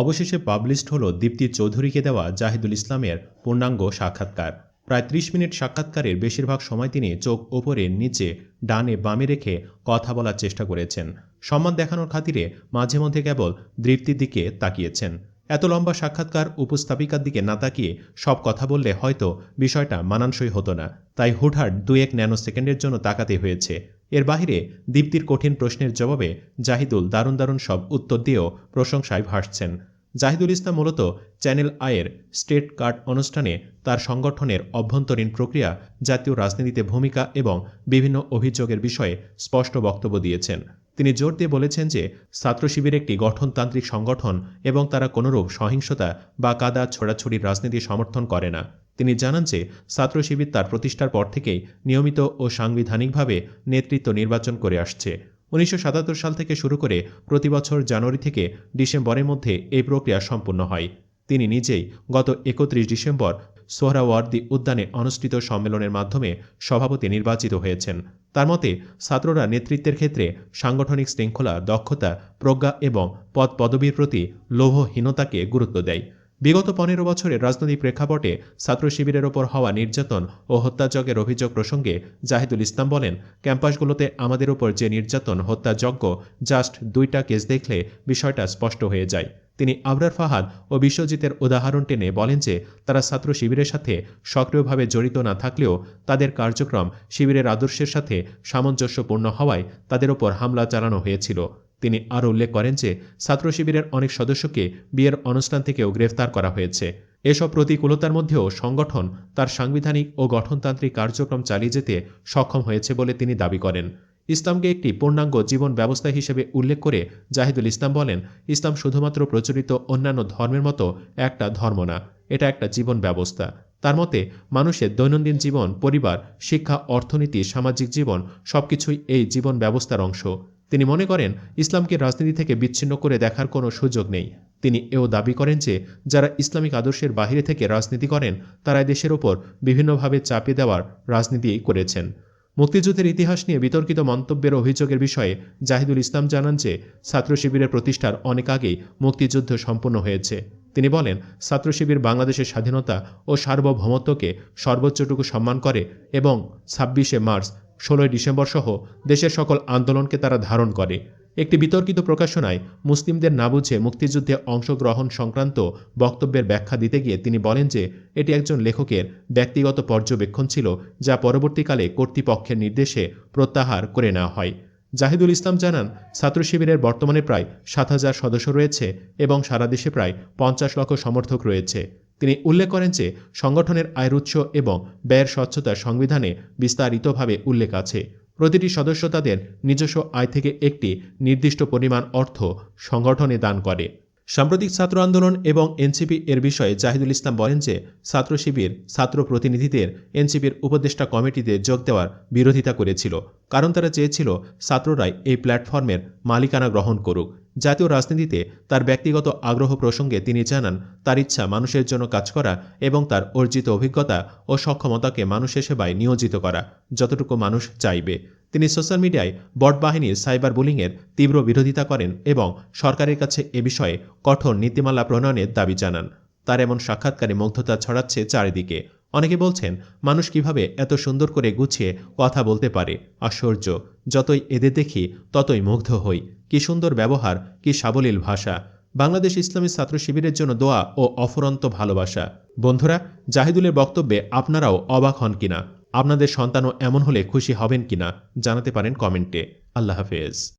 অবশেষে পাবলিশড হলো দীপ্তি চৌধুরীকে দেওয়া জাহিদুল ইসলামের পূর্ণাঙ্গ সাক্ষাৎকার। প্রায় ত্রিশ মিনিট সাক্ষাৎকারের বেশিরভাগ সময় তিনি চোখ ওপরে, নিচে, ডানে, বামে রেখে কথা বলার চেষ্টা করেছেন। সম্মান দেখানোর খাতিরে মাঝে মধ্যে কেবল দৃপ্তির দিকে তাকিয়েছেন। এত লম্বা সাক্ষাৎকার উপস্থাপিকার দিকে না তাকিয়ে সব কথা বললে হয়তো বিষয়টা মানানসই হতো না। তাই হুটহাট দু এক ন্যানো সেকেন্ডের জন্য তাকাতে হয়েছে। এর বাহিরে দীপ্তির কঠিন প্রশ্নের জবাবে জাহিদুল দারুণ দারুণ সব উত্তর দিয়েও প্রশংসায় ভাসছেন। জাহিদুল ইসলাম মূলত চ্যানেল আয়ের স্টেট কার্ড অনুষ্ঠানে তার সংগঠনের অভ্যন্তরীণ প্রক্রিয়া, জাতীয় রাজনীতিতে ভূমিকা এবং বিভিন্ন অভিযোগের বিষয়ে স্পষ্ট বক্তব্য দিয়েছেন। তিনি জোর দিয়ে বলেছেন যে ছাত্র শিবির একটি গঠনতান্ত্রিক সংগঠন এবং তারা কোনোরূপ সহিংসতা বা কাদা ছোড়াছড়ির রাজনীতি সমর্থন করে না। তিনি জানান যে ছাত্র শিবির তার প্রতিষ্ঠার পর থেকেই নিয়মিত ও সাংবিধানিকভাবে নেতৃত্ব নির্বাচন করে আসছে। উনিশশো সাতাত্তর সাল থেকে শুরু করে প্রতি বছর জানুয়ারি থেকে ডিসেম্বরের মধ্যে এই প্রক্রিয়া সম্পূর্ণ হয়। তিনি নিজেই গত একত্রিশ ডিসেম্বর সোহরাওয়ার্দী উদ্যানে অনুষ্ঠিত সম্মেলনের মাধ্যমে সভাপতি নির্বাচিত হয়েছেন। তার মতে, ছাত্ররা নেতৃত্বের ক্ষেত্রে সাংগঠনিক শৃঙ্খলা, দক্ষতা, প্রজ্ঞা এবং পদ পদবীর প্রতি লোভহীনতাকে গুরুত্ব দেয়। বিগত পনেরো বছরের রাজনৈতিক প্রেক্ষাপটে ছাত্র শিবিরের ওপর হওয়া নির্যাতন ও হত্যাযজ্ঞের অভিযোগ প্রসঙ্গে জাহিদুল ইসলাম বলেন, ক্যাম্পাসগুলোতে আমাদের ওপর যে নির্যাতন হত্যাযজ্ঞ, জাস্ট দুইটা কেস দেখলে বিষয়টা স্পষ্ট হয়ে যায়। তিনি আবরার ফাহাদ ও বিশ্বজিতের উদাহরণ টেনে বলেন যে, তারা ছাত্র শিবিরের সাথে সক্রিয়ভাবে জড়িত না থাকলেও তাদের কার্যক্রম শিবিরের আদর্শের সাথে সামঞ্জস্যপূর্ণ হওয়ায় তাদের ওপর হামলা চালানো হয়েছিল। তিনি আরও উল্লেখ করেন যে, ছাত্র শিবিরের অনেক সদস্যকে বিয়ের অনুষ্ঠান থেকেও গ্রেফতার করা হয়েছে। এসব প্রতিকূলতার মধ্যেও সংগঠন তার সাংবিধানিক ও গঠনতান্ত্রিক কার্যক্রম চালিয়ে যেতে সক্ষম হয়েছে বলে তিনি দাবি করেন। ইসলামকে একটি পূর্ণাঙ্গ জীবন ব্যবস্থা হিসেবে উল্লেখ করে জাহিদুল ইসলাম বলেন, ইসলাম শুধুমাত্র প্রচলিত অন্যান্য ধর্মের মতো একটা ধর্ম না, এটা একটা জীবন ব্যবস্থা। তার মতে, মানুষের দৈনন্দিন জীবন, পরিবার, শিক্ষা, অর্থনীতি, সামাজিক জীবন সবকিছুই এই জীবন ব্যবস্থার অংশ। তিনি মনে করেন, ইসলামকে রাজনীতি থেকে বিচ্ছিন্ন করে দেখার কোনো সুযোগ নেই। তিনি এও দাবি করেন যে, যারা ইসলামিক আদর্শের বাহিরে থেকে রাজনীতি করেন, তারা দেশের ওপর বিভিন্নভাবে চাপিয়ে দেওয়ার রাজনীতি করেছেন। মুক্তিযুদ্ধের ইতিহাস নিয়ে বিতর্কিত মন্তব্যের অভিযোগের বিষয়ে জাহিদুল ইসলাম জানান যে, ছাত্র শিবিরের প্রতিষ্ঠার অনেক আগেই মুক্তিযুদ্ধ সম্পন্ন হয়েছে। তিনি বলেন, ছাত্র শিবির বাংলাদেশের স্বাধীনতা ও সার্বভৌমত্বকে সর্বোচ্চটুকু সম্মান করে এবং ছাব্বিশে মার্চ, ষোলোই ডিসেম্বর সহ দেশের সকল আন্দোলনকে তারা ধারণ করে। একটি বিতর্কিত প্রকাশনায় মুসলিমদের না বুঝে মুক্তিযুদ্ধে অংশগ্রহণ সংক্রান্ত বক্তব্যের ব্যাখ্যা দিতে গিয়ে তিনি বলেন যে, এটি একজন লেখকের ব্যক্তিগত পর্যবেক্ষণ ছিল যা পরবর্তীকালে কর্তৃপক্ষের নির্দেশে প্রত্যাহার করে নেওয়া হয়। জাহিদুল ইসলাম জানান, ছাত্র শিবিরের বর্তমানে প্রায় সাত হাজার সদস্য রয়েছে এবং সারা দেশে প্রায় পঞ্চাশ লক্ষ সমর্থক রয়েছে। তিনি উল্লেখ করেন যে, সংগঠনের আয়ের উৎস এবং ব্যয়ের স্বচ্ছতা সংবিধানে বিস্তারিতভাবে উল্লেখ আছে। প্রতিটি সদস্য তাদের নিজস্ব আয় থেকে একটি নির্দিষ্ট পরিমাণ অর্থ সংগঠনে দান করে। সাম্প্রতিক ছাত্র আন্দোলন এবং এনসিপি এর বিষয়ে জাহিদুল ইসলাম বলেন যে, ছাত্র শিবির ছাত্র প্রতিনিধিদের এনসিপির উপদেষ্টা কমিটিতে যোগ দেওয়ার বিরোধিতা করেছিল, কারণ তারা চেয়েছিল ছাত্ররাই এই প্ল্যাটফর্মের মালিকানা গ্রহণ করুক। জাতীয় রাজনীতিতে তার ব্যক্তিগত আগ্রহ প্রসঙ্গে তিনি জানান, তার ইচ্ছা মানুষের জন্য কাজ করা এবং তার অর্জিত অভিজ্ঞতা ও সক্ষমতাকে মানুষের সেবায় নিয়োজিত করা, যতটুকু মানুষ চাইবে। তিনি সোশ্যাল মিডিয়ায় বট বাহিনীর সাইবার বুলিংয়ের তীব্র বিরোধিতা করেন এবং সরকারের কাছে এ বিষয়ে কঠোর নীতিমালা প্রণয়নের দাবি জানান। তার এমন সাক্ষাৎকারে মুগ্ধতা ছড়াচ্ছে চারিদিকে। অনেকে বলছেন, মানুষ কীভাবে এত সুন্দর করে গুছিয়ে কথা বলতে পারে? আশ্চর্য। যতই এদের দেখি, ততই মুগ্ধ হই। কি সুন্দর ব্যবহার, কি সাবলীল ভাষা। বাংলাদেশ ইসলামী ছাত্র শিবিরের জন্য দোয়া ও অফরন্ত ভালোবাসা। বন্ধুরা, জাহিদুলের বক্তব্যে আপনারাও অবাক হন কিনা? আপনাদের সন্তানও এমন হলে খুশি হবেন কিনা? জানাতে পারেন কমেন্টে। আল্লাহ হাফেজ।